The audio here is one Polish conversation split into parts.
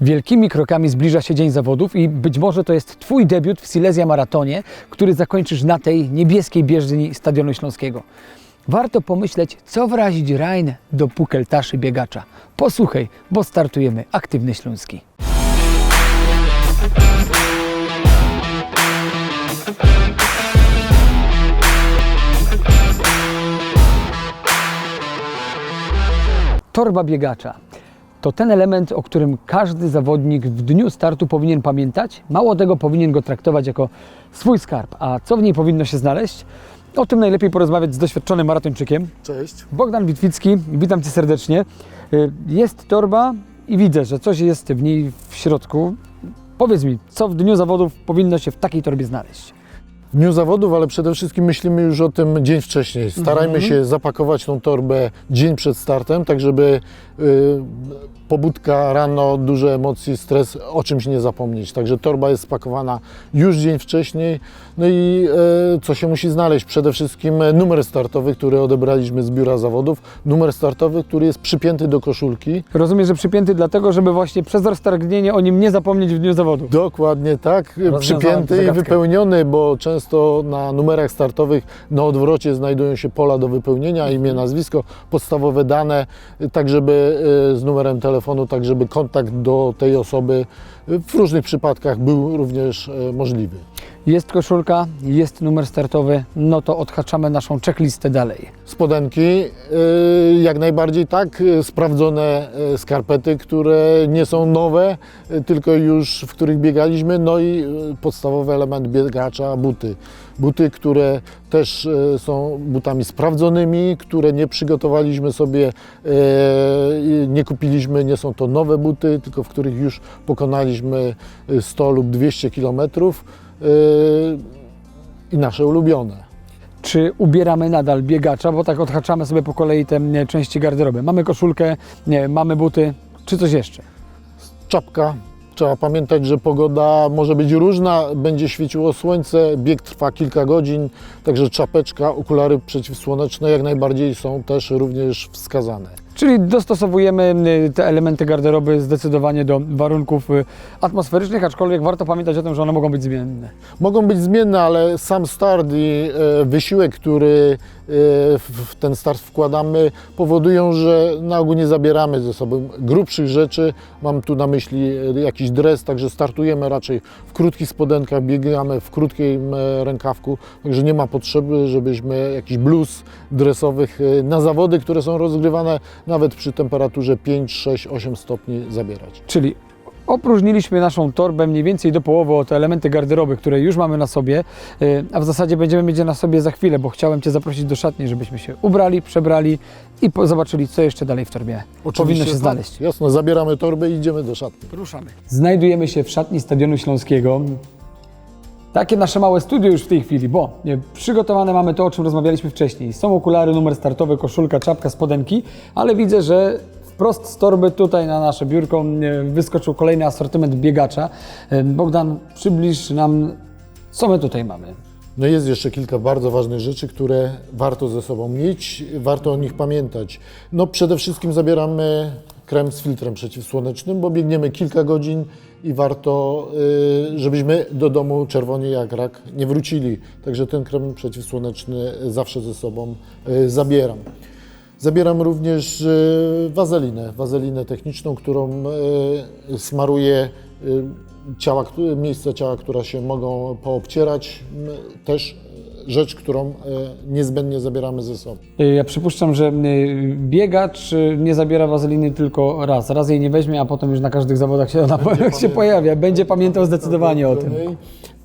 Wielkimi krokami zbliża się dzień zawodów i być może to jest Twój debiut w Silesia Maratonie, który zakończysz na tej niebieskiej bieżni Stadionu Śląskiego. Warto pomyśleć, co wrazić Rhein do pukeltaszy biegacza. Posłuchaj, bo startujemy Aktywny Śląski. Torba biegacza to ten element, o którym każdy zawodnik w dniu startu powinien pamiętać. Mało tego, powinien go traktować jako swój skarb. A co w niej powinno się znaleźć? O tym najlepiej porozmawiać z doświadczonym maratończykiem. Cześć. Bogdan Witwicki, witam Cię serdecznie. Y, Jest torba i widzę, że coś jest w niej w środku. Powiedz mi, co w dniu zawodów powinno się w takiej torbie znaleźć? W dniu zawodów, ale przede wszystkim myślimy już o tym dzień wcześniej. Starajmy się zapakować tą torbę dzień przed startem, tak żeby y, pobudka rano, duże emocje, stres, o czymś nie zapomnieć. Także torba jest spakowana już dzień wcześniej. No i y, co się musi znaleźć? Przede wszystkim numer startowy, który odebraliśmy z biura zawodów. Numer startowy, który jest przypięty do koszulki. Rozumiem, że przypięty dlatego, żeby właśnie przez roztargnienie o nim nie zapomnieć w dniu zawodów. Dokładnie tak, przypięty i wypełniony, bo często na numerach startowych na odwrocie znajdują się pola do wypełnienia, imię, nazwisko, podstawowe dane, tak żeby y, z numerem telefonu, tak żeby kontakt do tej osoby w różnych przypadkach był również y, możliwy. Jest koszulka, jest numer startowy, no to odhaczamy naszą checklistę dalej. Spodenki, y, jak najbardziej tak, y, sprawdzone y, skarpety, które nie są nowe, tylko już w których biegaliśmy, no i podstawowy element biegacza, buty. Buty, które też są butami sprawdzonymi, które nie przygotowaliśmy sobie, nie kupiliśmy, nie są to nowe buty, tylko w których już pokonaliśmy y, 100 lub 200 kilometrów i nasze ulubione. Czy ubieramy nadal biegacza, bo tak odhaczamy sobie po kolei te nie, części garderoby. Mamy koszulkę, nie, mamy buty, czy coś jeszcze? czapka. Trzeba pamiętać, że pogoda może być różna, będzie świeciło słońce, bieg trwa kilka godzin, także czapeczka, okulary przeciwsłoneczne jak najbardziej są też również wskazane. Czyli dostosowujemy y, te elementy garderoby zdecydowanie do warunków y, atmosferycznych, aczkolwiek warto pamiętać o tym, że one mogą być zmienne. Mogą być zmienne, ale sam start i e, wysiłek, który e, w ten start wkładamy, powodują, że na ogół nie zabieramy ze sobą grubszych rzeczy. Mam tu na myśli e, jakiś dres, także startujemy raczej w krótkich spodenkach, biegamy w krótkim rękawku, także nie ma potrzeby, żebyśmy jakiś bluz dresowych na zawody, które są rozgrywane nawet przy temperaturze 5, 6, 8 stopni zabierać. Czyli opróżniliśmy naszą torbę mniej więcej do połowy o te elementy garderoby, które już mamy na sobie, y, a w zasadzie będziemy mieć je na sobie za chwilę, bo chciałem Cię zaprosić do szatni, żebyśmy się ubrali, przebrali i zobaczyli, co jeszcze dalej w torbie powinno się tak. znaleźć. Jasno, zabieramy torbę i idziemy do szatni. Ruszamy. Znajdujemy się w szatni Stadionu Śląskiego. Takie nasze małe studio już w tej chwili, bo przygotowane mamy to, o czym rozmawialiśmy wcześniej. Są okulary, numer startowy, koszulka, czapka, spodenki, ale widzę, że wprost z torby tutaj na nasze biurko wyskoczył kolejny asortyment biegacza. E, Bogdan, przybliż nam, co my tutaj mamy. No jest jeszcze kilka bardzo ważnych rzeczy, które warto ze sobą mieć, warto o nich pamiętać. No przede wszystkim zabieramy krem z filtrem przeciwsłonecznym, bo biegniemy kilka godzin i warto, y, żebyśmy do domu czerwoni jak rak nie wrócili. Także ten krem przeciwsłoneczny zawsze ze sobą y, zabieram. Zabieram również y, wazelinę, wazelinę techniczną, którą smaruję ciała, miejsca ciała, które się mogą poobcierać. Też rzecz, którą y, niezbędnie zabieramy ze sobą. E, Ja przypuszczam, że e, biegacz e, nie zabiera wazeliny tylko raz. Raz jej nie weźmie, a potem już na każdych zawodach się ona się pojawia. Będzie pamiętał zdecydowanie o tym.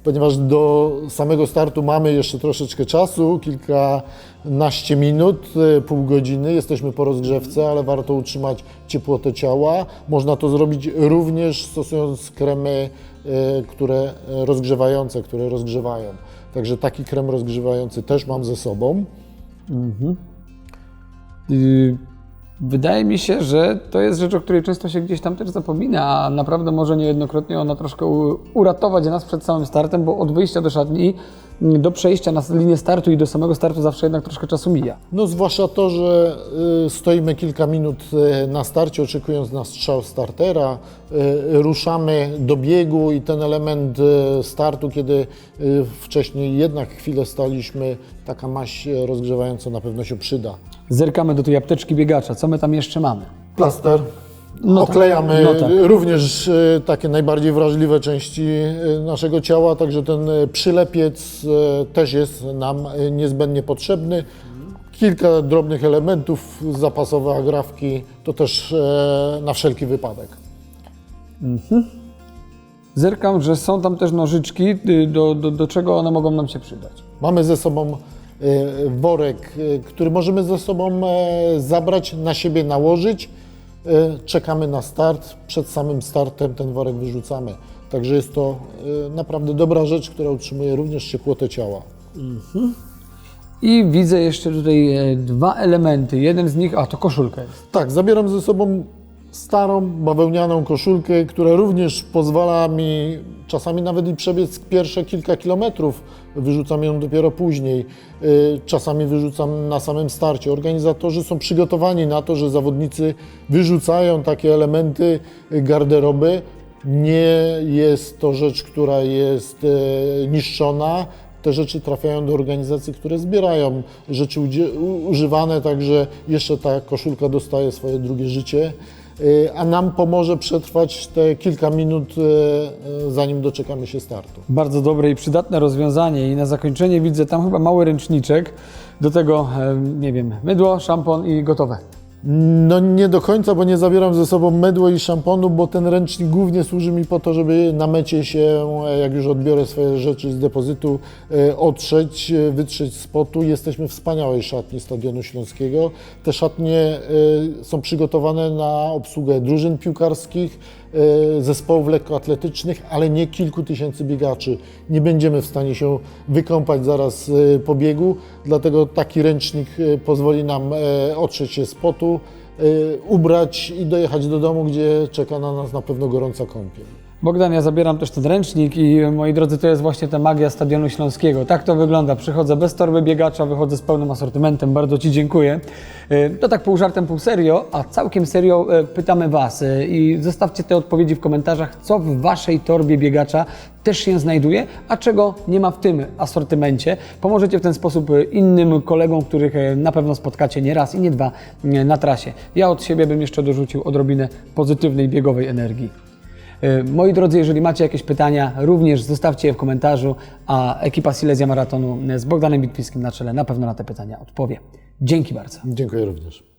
Ponieważ do samego startu mamy jeszcze troszeczkę czasu, kilkanaście minut, y, pół godziny. Jesteśmy po rozgrzewce, ale warto utrzymać ciepłotę ciała. Można to zrobić również stosując kremy, y, które rozgrzewające, które rozgrzewają. Także taki krem rozgrzewający też mam ze sobą. Y, Wydaje mi się, że to jest rzecz, o której często się gdzieś tam też zapomina, a naprawdę może niejednokrotnie ona troszkę uratować nas przed samym startem, bo od wyjścia do szatni mm, do przejścia na linię startu i do samego startu zawsze jednak troszkę czasu mija. No zwłaszcza to, że y, stoimy kilka minut y, na starcie, oczekując na strzał startera, y, ruszamy do biegu i ten element startu, kiedy wcześniej jednak chwilę staliśmy, taka maść rozgrzewająca na pewno się przyda. Zerkamy do tej apteczki biegacza. Co my tam jeszcze mamy? Plaster. No tak, Oklejamy no tak. również y, takie najbardziej wrażliwe części y, naszego ciała, także ten y, przylepiec y, też jest nam y, niezbędnie potrzebny. Kilka drobnych elementów, zapasowe agrafki, to też e, na wszelki wypadek. Zerkam, że są tam też nożyczki, y, do, do, do czego one mogą nam się przydać. Mamy ze sobą e, worek, e, który możemy ze sobą e, zabrać, na siebie nałożyć. E, Czekamy na start, przed samym startem ten worek wyrzucamy. Także jest to e, naprawdę dobra rzecz, która utrzymuje również ciepłotę ciała. I widzę jeszcze tutaj e, dwa elementy. Jeden z nich, a to koszulka jest. Tak, zabieram ze sobą starą, bawełnianą koszulkę, która również pozwala mi czasami nawet i przebiec pierwsze kilka kilometrów. Wyrzucam ją dopiero później. Y, Czasami wyrzucam na samym starcie. Organizatorzy są przygotowani na to, że zawodnicy wyrzucają takie elementy garderoby. Nie jest to rzecz, która jest e, niszczona. Te rzeczy trafiają do organizacji, które zbierają rzeczy używane, także jeszcze ta koszulka dostaje swoje drugie życie, a nam pomoże przetrwać te kilka minut, y, y, zanim doczekamy się startu. Bardzo dobre i przydatne rozwiązanie. I na zakończenie widzę tam chyba mały ręczniczek. Do tego, e, nie wiem, mydło, szampon i gotowe. No nie do końca, bo nie zabieram ze sobą mydło i szamponu, bo ten ręcznik głównie służy mi po to, żeby na mecie się, e, jak już odbiorę swoje rzeczy z depozytu, e, otrzeć, e, wytrzeć z potu. Jesteśmy w wspaniałej szatni Stadionu Śląskiego. Te szatnie są przygotowane na obsługę drużyn piłkarskich, zespołów lekkoatletycznych, ale nie kilku tysięcy biegaczy. Nie będziemy w stanie się wykąpać zaraz e, po biegu, dlatego taki ręcznik e, pozwoli nam e, otrzeć się z potu, e, ubrać i dojechać do domu, gdzie czeka na nas na pewno gorąca kąpiel. Bogdan, ja zabieram też ten ręcznik i moi drodzy, to jest właśnie ta magia Stadionu Śląskiego. Tak to wygląda. Przychodzę bez torby biegacza, wychodzę z pełnym asortymentem. Bardzo Ci dziękuję. E, To tak pół żartem, pół serio, a całkiem serio e, pytamy Was e, i zostawcie te odpowiedzi w komentarzach, co w Waszej torbie biegacza też się znajduje, a czego nie ma w tym asortymencie. Pomożecie w ten sposób e, innym kolegom, których e, na pewno spotkacie nie raz i nie dwa e, na trasie. Ja od siebie bym jeszcze dorzucił odrobinę pozytywnej biegowej energii. E, Moi drodzy, jeżeli macie jakieś pytania, również zostawcie je w komentarzu, a ekipa Silesia Maratonu z Bogdanem Bitwiskim na czele na pewno na te pytania odpowie. Dzięki bardzo. Dziękuję również.